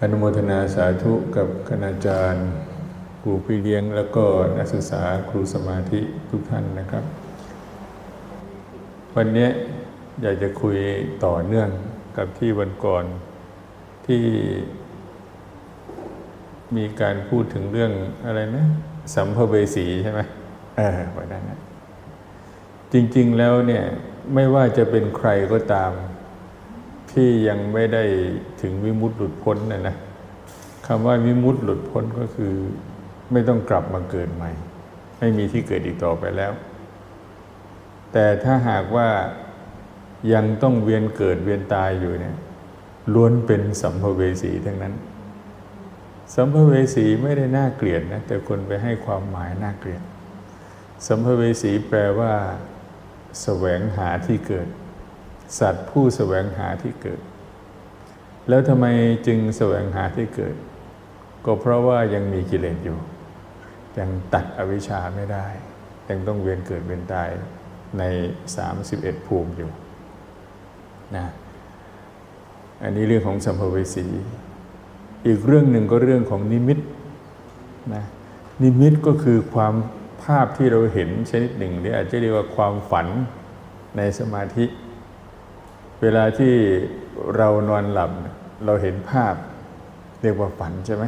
อนุโมทนาสาธุกับคณาจารย์ครูพี่เลี้ยงแล้วก็นักศึกษาครูสมาธิทุกท่านนะครับ วันนี้อยากจะคุยต่อเนื่องกับที่วันก่อนที่มีการพูดถึงเรื่องอะไรนะสัมภเวสีใช่ไหมเออวันนั้นนะจริง ๆแล้วเนี่ยไม่ว่าจะเป็นใครก็ตาม ที่ยังไม่ได้ถึงวิมุตติหลุดพ้นนะนะคำว่าวิมุตติหลุดพ้นก็คือ ไม่ต้องกลับมาเกิดใหม่ ไม่มีที่เกิดอีกต่อไปแล้ว แต่ถ้าหากว่ายังต้องเวียนเกิดเวียนตายอยู่เนี่ยล้วนเป็นสัมภเวสีทั้งนั้น สัมภเวสีไม่ได้น่าเกลียดนะแต่คนไปให้ความหมายน่าเกลียด สัมภเวสีแปลว่าแสวงหาที่เกิด สัตว์ผู้แสวงหาที่เกิด แล้วทำไมจึงแสวงหาที่เกิด ก็เพราะว่ายังมีกิเลสอยู่ ยังตัดอวิชชาไม่ได้ ยังต้องเวียนเกิดเวียนตายใน 31 ภูมิอยู่นะอันนี้เรื่องของสัมภเวสี อีกเรื่องหนึ่งก็เรื่องของนิมิตนะนิมิตก็คือความภาพที่เราเห็นชนิดหนึ่งหรืออาจจะเรียกว่าความฝันในสมาธิ เวลาที่เรานอนหลับเราเห็นภาพเรียกว่าฝันใช่ไหม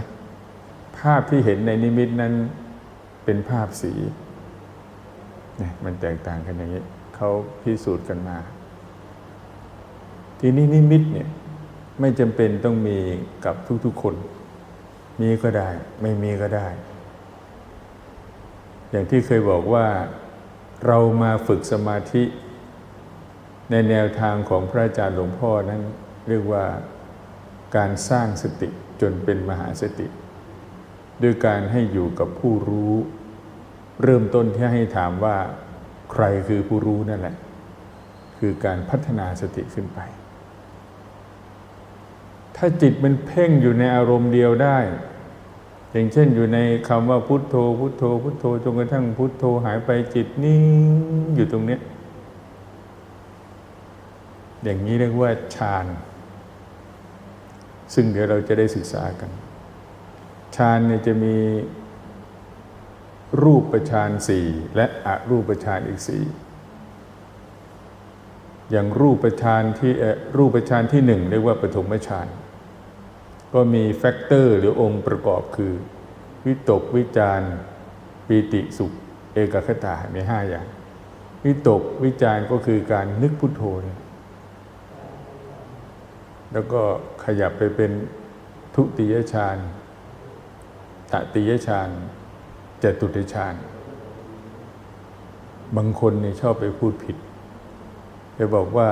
ภาพที่เห็นในนิมิตนั้นเป็นภาพสีเนี่ยมันแตกต่างกันอย่างนี้เขาพิสูจน์กันมา ทีนี้นิมิตเนี่ยไม่จำเป็นต้องมีกับทุกๆคน มีก็ได้ ไม่มีก็ได้ อย่างที่เคยบอกว่าเรามาฝึกสมาธิ ในแนวทางของพระอาจารย์หลวงพ่อนั้นเรียกว่าการสร้างสติจนเป็นมหาสติ ด้วยการให้อยู่กับผู้รู้ เริ่มต้นที่ให้ถามว่าใครคือผู้รู้นั่นแหละ คือการพัฒนาสติขึ้นไป ถ้าจิตมันเพ่งอยู่ในอารมณ์เดียวได้ อย่างเช่นอยู่ในคำว่าพุทโธ พุทโธ พุทโธจนกระทั่งพุทโธหายไปจิตนิ่งอยู่ตรงเนี้ย อย่างนี้เรียกว่าฌานซึ่งเดี๋ยวเราจะได้ศึกษากันฌานเนี่ยจะมีรูปประฌานสี่และอรูปประฌานอีกสี่อย่างรูปประฌานที่รูปประฌานที่หนึ่งเรียกว่าปฐมฌานก็มีแฟกเตอร์หรือองค์ประกอบคือ วิตกวิจารปีติสุข เอกคตามีห้าอย่าง วิตกวิจารก็คือการนึกพุทโธเนี่ย แล้วก็ขยับไปเป็นทุติยฌานตติยฌานจตุติฌานบางคนเนี่ยชอบไปพูดผิดจะบอกว่า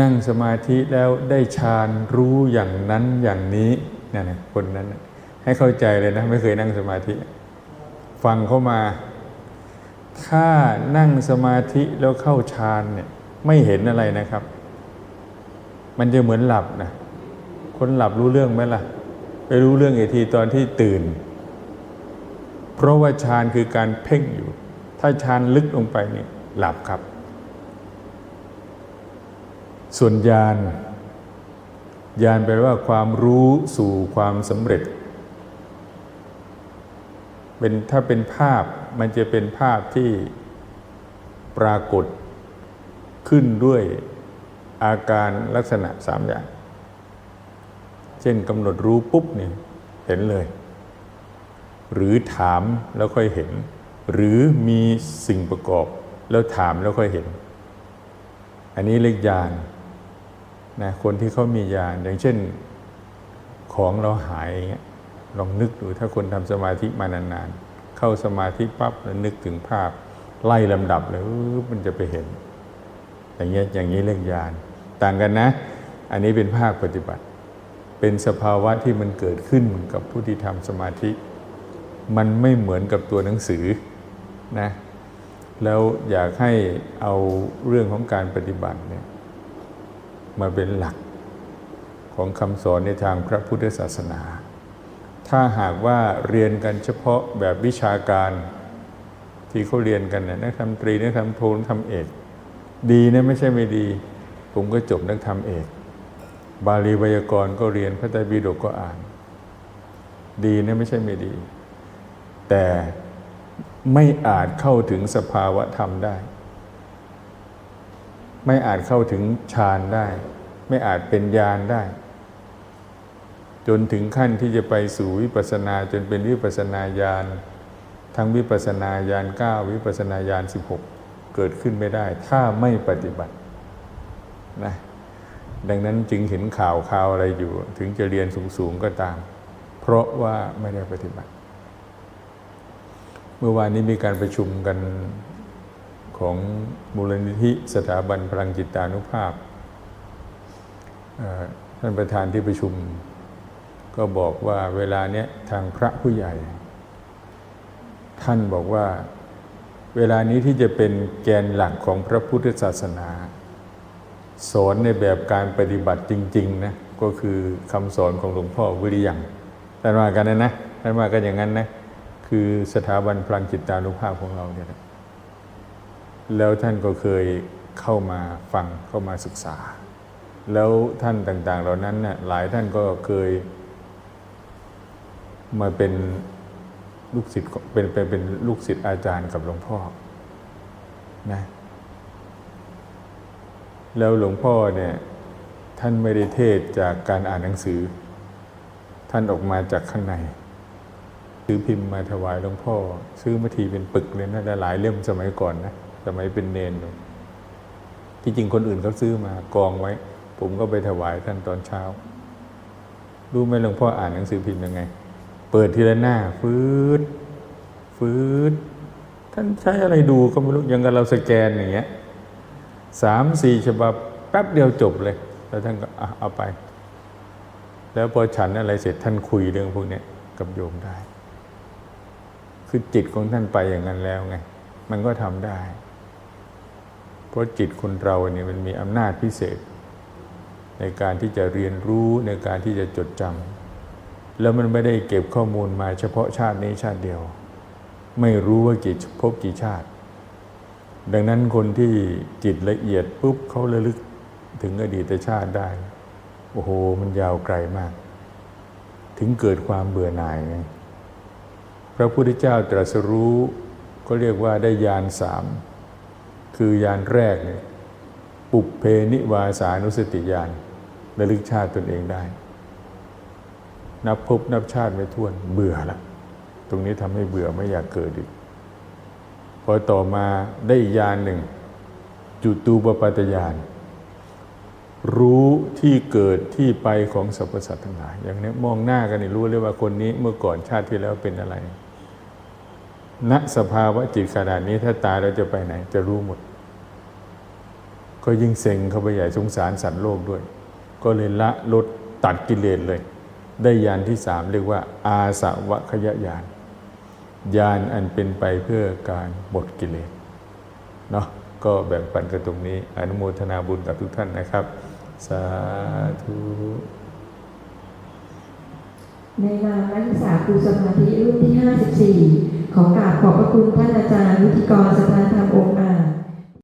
นั่งสมาธิแล้วได้ฌานรู้อย่างนั้นอย่างนี้นั่นนะคนนั้น ให้เข้าใจเลยนะ ไม่เคยนั่งสมาธิ ฟังเข้ามา ถ้านั่งสมาธิแล้วเข้าฌานเนี่ยไม่เห็นอะไรนะครับ มันจะเหมือนหลับนะคนหลับรู้เรื่องไหมล่ะ ไปรู้เรื่องอีกทีตอนที่ตื่น เพราะว่าฌานคือการเพ่งอยู่ ถ้าฌานลึกลงไปเนี่ยหลับครับ ส่วนญาณญาณแปลว่าความรู้สู่ความสำเร็จ เป็นถ้าเป็นภาพมันจะเป็นภาพที่ปรากฏขึ้นด้วย อาการลักษณะสามอย่าง เช่นกำหนดรู้ปุ๊บเนี่ยเห็นเลย หรือถามแล้วค่อยเห็น หรือมีสิ่งประกอบ แล้วถามแล้วค่อยเห็น อันนี้เรียกญาณนะคนที่เขามีญาณอย่างเช่นของเราหายอย่างเงี้ยลองนึกดูถ้าคนทำสมาธิมานานๆ เข้าสมาธิปั๊บแล้วนึกถึงภาพ ไล่ลำดับเลยมันจะไปเห็น อย่างเงี้ยอย่างนี้เรียกญาณ ต่างกันนะ อันนี้เป็นภาคปฏิบัติ เป็นสภาวะที่มันเกิดขึ้นกับผู้ที่ทำสมาธิ มันไม่เหมือนกับตัวหนังสือนะแล้วอยากให้เอาเรื่องของการปฏิบัติเนี่ยมาเป็นหลักของคำสอนในทางพระพุทธศาสนา ถ้าหากว่าเรียนกันเฉพาะแบบวิชาการที่เขาเรียนกันเนะนักธรรมตรีนักธรรมโทนักธรรมเอก ดีนะไม่ใช่ไม่ดี ผมก็จบนักธรรมเอก บาลีไวยากรณ์ก็เรียนพระไตรปิฎกก็อ่าน ดีนะไม่ใช่ไม่ดี แต่ไม่อาจเข้าถึงสภาวะธรรมได้ ไม่อาจเข้าถึงฌานได้ ไม่อาจเป็นญาณได้ จนถึงขั้นที่จะไปสู่วิปัสนาจนเป็นวิปัสนาญาณทั้งวิปัสนาญาณ9วิปัสสนาญาณ16 เกิดขึ้นไม่ได้ ถ้าไม่ปฏิบัติ นะดังนั้นจึงเห็นข่าวข่าวอะไรอยู่ ถึงจะเรียนสูง ๆ ก็ตาม เพราะว่าไม่ได้ปฏิบัติ เมื่อวานนี้มีการประชุมกันของมูลนิธิสถาบันพลังจิตานุภาพท่านประธานที่ประชุม ก็บอกว่าเวลาเนี้ยทางพระผู้ใหญ่ ท่านบอกว่า เวลานี้ที่จะเป็นแกนหลักของพระพุทธศาสนา สอนในแบบการปฏิบัติจริงๆนะก็คือคำสอนของหลวงพ่อวิริยังท่านว่ากันนะนะท่านว่ากันอย่างนั้นนะคือสถาบันพลังจิตานุภาพของเราเนี่ยนะแล้วท่านก็เคยเข้ามาฟังเข้ามาศึกษา แล้วท่านต่าง ๆ เหล่านั้นน่ะหลายท่านก็เคยมาเป็นลูกศิษย์เป็นเป็นเป็นลูกศิษย์อาจารย์กับหลวงพ่อนะ แล้วหลวงพ่อเนี่ยท่านไม่ได้เทศจากการอ่านหนังสือ ท่านออกมาจากข้างใน ซื้อพิมพ์มาถวายหลวงพ่อ ซื้อมาทีเป็นปึกเลยนะหลายเล่มสมัยก่อนนะสมัยเป็นเนนที่จริงคนอื่นเขาซื้อมากองไว้ ผมก็ไปถวายท่านตอนเช้ารู้ไหมหลวงพ่ออ่านหนังสือพิมพ์ยังไง เปิดทีละหน้า ฟืดฟืดท่านใช้อะไรดูก็ไม่รู้ยังกับเราสแกนอย่างเงี้ย สามสี่ฉบับแป๊บเดียวจบเลย แล้วท่านก็เอาไป แล้วพอฉันอะไรเสร็จท่านคุยเรื่องพวกนี้กับโยมได้ คือจิตของท่านไปอย่างนั้นแล้วไง มันก็ทำได้ เพราะจิตคนเราเนี่ยมันมีอำนาจพิเศษ ในการที่จะเรียนรู้ในการที่จะจดจำแล้วมันไม่ได้เก็บข้อมูลมาเฉพาะชาตินี้ชาติเดียว ไม่รู้ว่ากี่ภพกี่ชาติ ดังนั้นคนที่จิตละเอียดปุ๊บเขาระลึกถึงอดีตชาติได้ โอ้โห มันยาวไกลมาก ถึงเกิดความเบื่อหน่ายไงพระพุทธเจ้าตรัสรู้ก็เรียกว่าได้ยานสามคือยานแรกเนี่ยปุบเพนิวาสานุสติญาณระลึกชาติตนเองได้ นับพบนับชาติไม่ท้วนเบื่อละตรงนี้ทำให้เบื่อไม่อยากเกิดอีก อต่อมาได้อีกยานหนึ่ง จุตูปปัตตญาณรู้ที่เกิดที่ไปของสรรพสัตว์ทั้งหลาย อย่างนี้มองหน้ากันนี่รู้เลยว่าคนนี้เมื่อก่อนชาติที่แล้วเป็นอะไรณสภาวะจิตขนาดนี้ถ้าตายเราจะไปไหน จะรู้หมด ก็ยิ่งเซ็งเข้าไปใหญ่สงสารสัตว์โลกด้วย ก็เลยละลดตัดกิเลสเลย ได้ยานที่สามเรียกว่า อาสวะขยญาณ ญาณอันเป็นไปเพื่อการหมดกิเลสเนาะก็แบ่งปันกันตรงนี้ อนุโมทนาบุญกับทุกท่านนะครับ สาธุ ในนามนักศึกษาครูสมาธิรุ่นที่ 54 ขอกราบขอบพระคุณท่านอาจารย์วุฒิกรสถานธรรมองค์